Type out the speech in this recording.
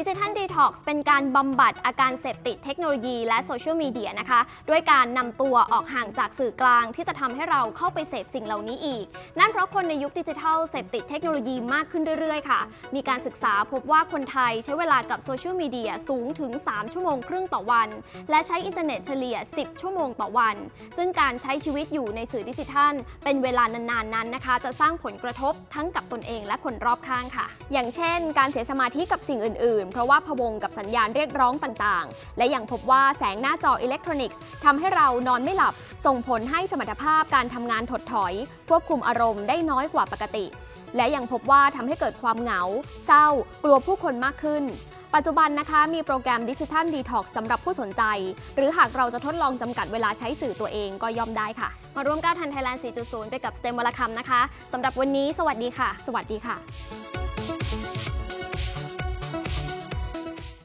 ดิจิทัลดีทอคส์เป็นการบำบัดอาการเสพติดเทคโนโลยีและโซเชียลมีเดียนะคะ ด้วยการนำตัวออกห่างจากสื่อกลางที่จะทำให้เราเข้าไปเสพสิ่งเหล่านี้อีก นั่นเพราะคนในยุคดิจิทัลเสพติดเทคโนโลยีมากขึ้นเรื่อยๆ ค่ะ มีการศึกษาพบว่าคนไทยใช้เวลากับโซเชียลมีเดียสูงถึง 3 ชั่วโมงครึ่งต่อวัน และใช้อินเทอร์เน็ตเฉลี่ย 10 ชั่วโมงต่อวัน ซึ่งการใช้ชีวิตอยู่ในสื่อดิจิทัล เป็นเวลานานๆนั้นนะคะ จะสร้างผลกระทบทั้งกับตนเองและคนรอบข้างค่ะ อย่างเช่น การเสียสมาธิกับสิ่งอื่นๆเพราะว่าพวงกับสัญญาณเรียกร้องต่างๆ และยังพบว่าแสงหน้าจออิเล็กทรอนิกส์ทำให้เรานอนไม่หลับ ส่งผลให้สมรรถภาพการทำงานถดถอย ควบคุมอารมณ์ได้น้อยกว่าปกติ และยังพบว่าทำให้เกิดความเหงา เศร้า กลัวผู้คนมากขึ้นปัจจุบันนะคะมีโปรแกรมดิจิทัลดีท็อกสำหรับผู้สนใจ หรือหากเราจะทดลองจำกัดเวลาใช้สื่อตัวเองก็ย่อมได้ค่ะ มาร่วมก้าวทันไทยแลนด์ 4.0 ไปกับ STEM วลคำนะคะสำหรับวันนี้ สวัสดีค่ะ สวัสดีค่ะ